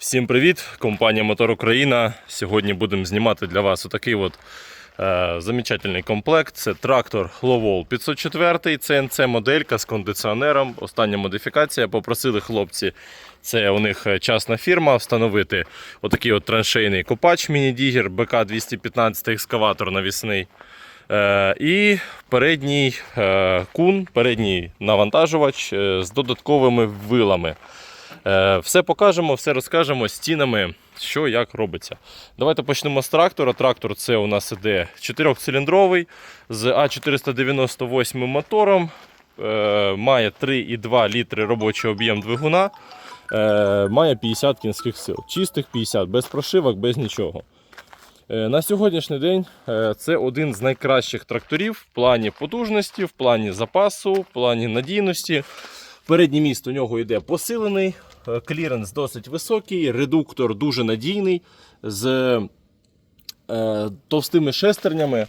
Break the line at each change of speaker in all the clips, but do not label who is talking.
Всім привіт! Компанія Мотор Україна. Сьогодні будемо знімати для вас отакий от е, замечательний комплект. Це трактор Lowall 504, CNC моделька з кондиціонером. Остання модифікація. Попросили хлопці, це у них е, частна фірма, встановити отакий от траншейний копач міні-дігер БК-215 екскаватор навісний. Е, і передній е, кун, передній навантажувач е, з додатковими вилами. Е, Все покажемо, все розкажемо стінами, що як робиться. Давайте почнемо з трактора. Трактор це у нас іде 4-циліндровий з А498 мотором. Е, Має 3,2 літри робочий об'єм двигуна. Е, Має 50 кінських сил. Чистих 50, без прошивок, без нічого. На сьогоднішній день це один з найкращих тракторів в плані потужності, в плані запасу, в плані надійності. Передній міст у нього йде посилений, е, кліренс досить високий, редуктор дуже надійний з е, товстими шестернями.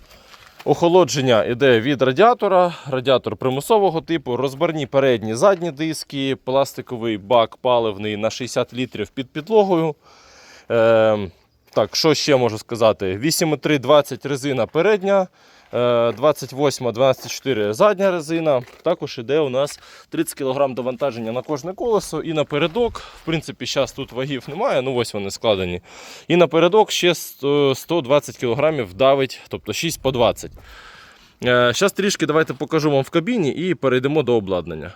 Охолодження йде від радіатора, радіатор примусового типу, розбарні передні задні диски, пластиковий бак паливний на 60 літрів під підлогою. Е, так, що ще можу сказати? 8,3-20 резина передня, е, 28-12,4 задня резина. Також іде у нас 30 кг довантаження на кожне колесо і напередок. В принципі, зараз тут вагів немає, ну ось вони складені. І напередок ще 120 кг давить, тобто 6 по 20. Зараз трішки давайте покажу вам в кабіні і перейдемо до обладнання.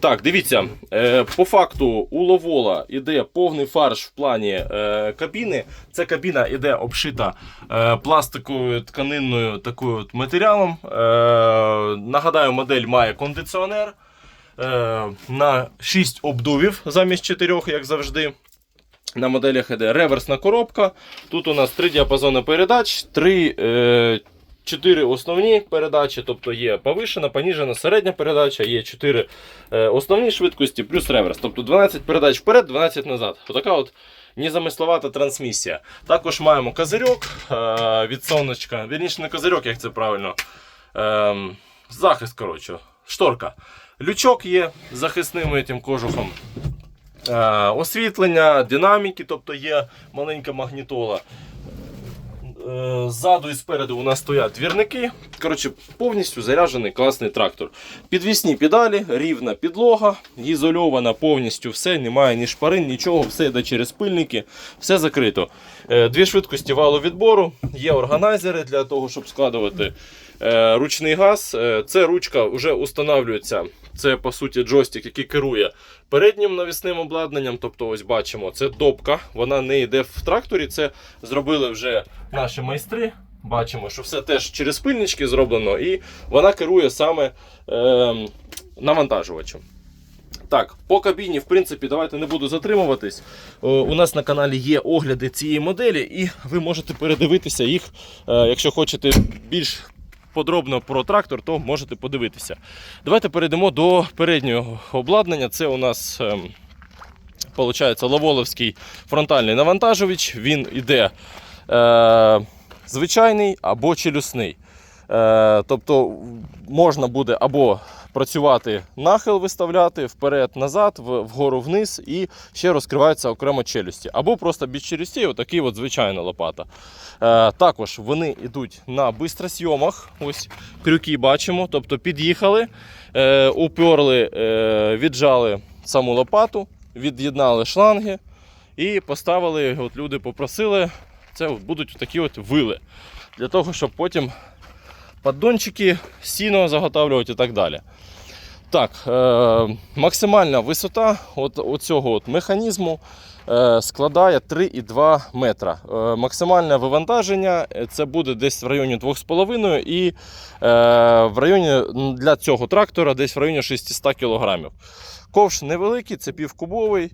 Так, дивіться, е, по факту у Ловола іде повний фарш в плані е, кабіни. Ця кабіна іде обшита е, пластиковою тканинною такою от матеріалом. Нагадаю, модель має кондиціонер на 6 обдувів замість 4, як завжди. На моделях іде реверсна коробка. Тут у нас три діапазони передач, три. Чотири основні передачі, тобто є повишена, поніжена, середня передача, є 4 е, основні швидкості, плюс реверс. Тобто 12 передач вперед, 12 назад. Отака от незамисловата трансмісія. Також маємо козирьок е, від сонечка. Вірніше, не козирьок, як це правильно. Е, захист, коротше, шторка. Лючок є захисним тим кожухом. Освітлення, динаміки, тобто є маленька магнітола. Е, Ззаду і спереду у нас стоять двірники. Коротше, повністю заряджений класний трактор. Підвісні педалі, рівна підлога, ізольована повністю все, немає ні шпарин, нічого, все йде через пильники, все закрито. Е, Дві швидкості валу відбору, є органайзери для того, щоб складувати ручний газ. Е, Це ручка вже установлюється. Це по суті джойстик, який керує переднім навісним обладнанням. Тобто, ось бачимо, це допка, вона не йде в тракторі. Це зробили вже наші майстри. Бачимо, що все теж через пильнички зроблено, і вона керує саме е, навантажувачем. Так, по кабіні, в принципі, давайте не буду затримуватись. О, у нас на каналі є огляди цієї моделі, і ви можете передивитися їх, е, якщо хочете більш подробно про трактор, то можете подивитися. Давайте перейдемо до переднього обладнання. Це у нас. виходить, лаволовський фронтальний навантажувач. Він йде е, звичайний або челюсний. Е, тобто можна буде або працювати нахил виставляти вперед-назад, вгору вниз і ще розкриваються окремо челюсті. Або просто без челюстей, отакий от звичайна лопата. Е, також вони йдуть на бистросйомах. Ось крюки бачимо. Тобто під'їхали, е, уперли, е, віджали саму лопату, від'єднали шланги і поставили. От люди попросили, це от будуть такі от вили. Для того, щоб потім поддончики, сіно заготавлювати і так далі. Так, е, максимальна висота от, оцього от механізму е, складає 3,2 метра. Е, максимальне вивантаження це буде десь в районі 2,5 і в районі для цього трактора десь в районі 600 кг. Ковш невеликий, це півкубовий.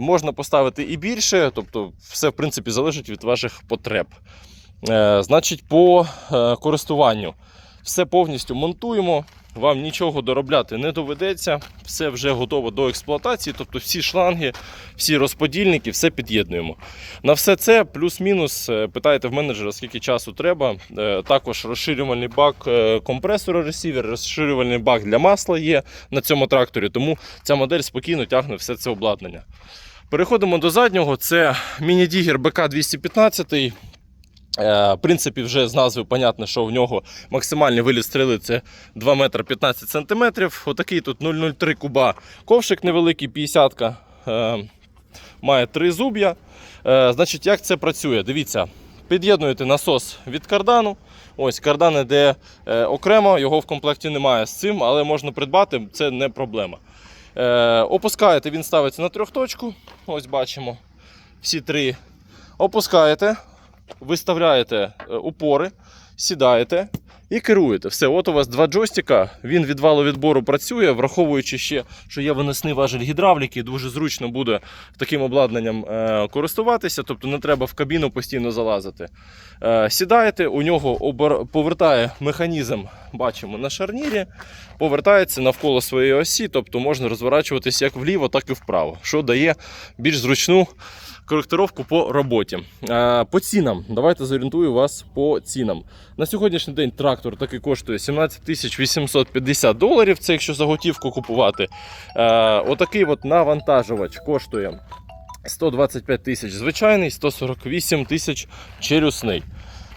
Можна поставити і більше, тобто все в принципі залежить від ваших потреб. Е, значить, по е, користуванню все повністю монтуємо. Вам нічого доробляти не доведеться, все вже готово до експлуатації, тобто всі шланги, всі розподільники, все під'єднуємо. На все це плюс-мінус е, питаєте в менеджера, скільки часу треба. Також розширювальний бак компресора ресівер, розширювальний бак для масла є на цьому тракторі, тому ця модель спокійно тягне все це обладнання. Переходимо до заднього. Це міні-дігер БК-215. Е, В принципі, вже з назви понятно, що в нього максимальний виліт стріли це 2 метри 15 сантиметрів. Отакий тут 0,03 куба ковшик невеликий, 50 е, має три зуб'я. Е, Значить, як це працює? Дивіться, під'єднуєте насос від кардану. Ось кардан іде е, окремо, його в комплекті немає з цим, але можна придбати, це не проблема. Е, опускаєте, він ставиться на трьохточку. Ось бачимо всі три. Опускаєте, виставляєте е, упори, сідаєте і керуєте. Все, от у вас два джойстика. Він від валовідбору працює, враховуючи ще, що є виносний важель гідравліки, дуже зручно буде таким обладнанням е, користуватися, тобто не треба в кабіну постійно залазити. Е, сідаєте, у нього повертає механізм, бачимо на шарнірі, повертається навколо своєї осі, тобто можна розворачуватись як вліво, так і вправо, що дає більш зручну коректировку по роботі. Е, По цінам, давайте зорієнтую вас по цінам. На сьогоднішній день трактор таки коштує 17 850 доларів. Це якщо за готівку купувати. Е, Отакий от навантажувач коштує 125 тисяч звичайний, 148 тисяч челюсний.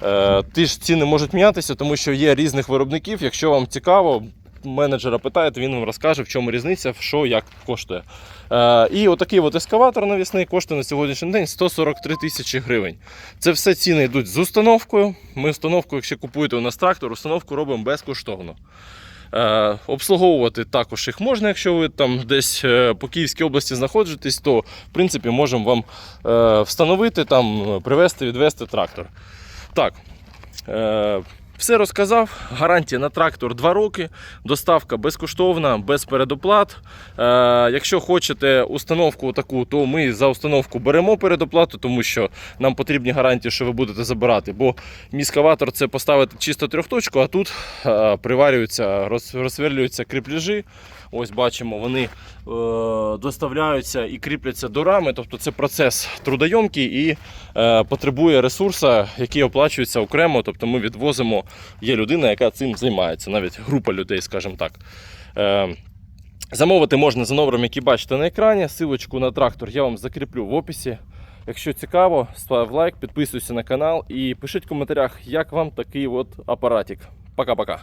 Е, Ті ж ціни можуть мінятися, тому що є різних виробників. Якщо вам цікаво, менеджера питаєте, він вам розкаже, в чому різниця, що як коштує. Е, І отакий от ескаватор навісний коштує на сьогоднішній день 143 тисячі гривень. Це все ціни йдуть з установкою. Ми установку, якщо купуєте у нас трактор, установку робимо безкоштовно. Е, обслуговувати також їх можна, якщо ви там десь е, по Київській області знаходитесь, то в принципі можемо вам е, встановити, там, привезти, відвезти трактор. Так, е, все розказав. Гарантія на трактор 2 роки. Доставка безкоштовна, без передоплат. Е, якщо хочете установку таку, то ми за установку беремо передоплату, тому що нам потрібні гарантії, що ви будете забирати. Бо міскаватор це поставити чисто трьохточку, а тут е, приварюються, роз, розсверлюються кріпляжі. Ось бачимо, вони е, доставляються і кріпляться до рами. Тобто це процес трудойомкий і потребує ресурсу, який оплачується окремо. Тобто ми відвозимо, є людина, яка цим займається, навіть група людей, скажімо так. Е, Замовити можна за номером, який бачите на екрані. Силочку на трактор я вам закріплю в описі. Якщо цікаво, став лайк, підписуйся на канал і пишіть в коментарях, як вам такий от апаратик. Пока-пока.